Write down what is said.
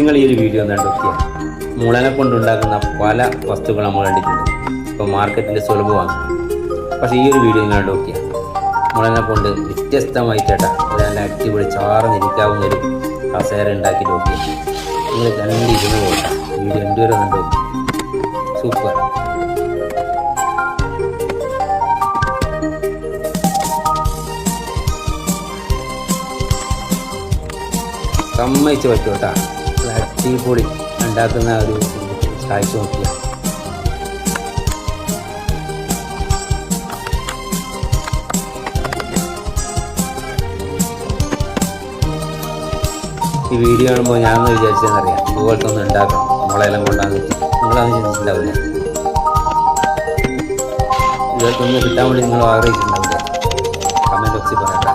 നിങ്ങൾ ഈ ഒരു വീഡിയോ ഒന്ന് നോക്കിയാൽ മുളനെ കൊണ്ടുണ്ടാക്കുന്ന പല വസ്തുക്കൾ നമ്മൾ കണ്ടിട്ടുണ്ട്. ഇപ്പോൾ മാർക്കറ്റിന്റെ സുലഭമാണ് പക്ഷേ ഈ ഒരു വീഡിയോ നിങ്ങൾ നോക്കിയാൽ മുളനെ കൊണ്ട് വ്യത്യസ്തമായി ചേട്ടാ നല്ല അടിപൊളി ചാർന്നിരിക്കാവുന്ന ഒരു കസേര ഉണ്ടാക്കി നോക്കിയാൽ നിങ്ങൾ കണ്ടിരുന്ന് പോകട്ടെ വീഡിയോ ഒന്ന് നോക്കി. സൂപ്പർ. സമ്മതിച്ച് പറ്റൂട്ടാ അടിപൊളി ഉണ്ടാക്കുന്ന ഒരു കാഴ്ച നോക്കിയ ഈ വീഡിയോ കാണുമ്പോൾ ഞാനൊന്ന് വിചാരിച്ചതെന്നറിയാം. ഇതുപോലത്തെ ഒന്ന് ഉണ്ടാക്കണം. നമ്മളെല്ലാം കൊണ്ടാന്ന് നിങ്ങളത് ചിന്തിച്ചിട്ടുണ്ടാവില്ല ഇതുപോലത്തെ ഒന്ന് കിട്ടാൻ വേണ്ടി നിങ്ങൾ ആഗ്രഹിച്ചിട്ടുണ്ടാവില്ല. കമന്റ് ബോക്സിൽ പറയണ്ട.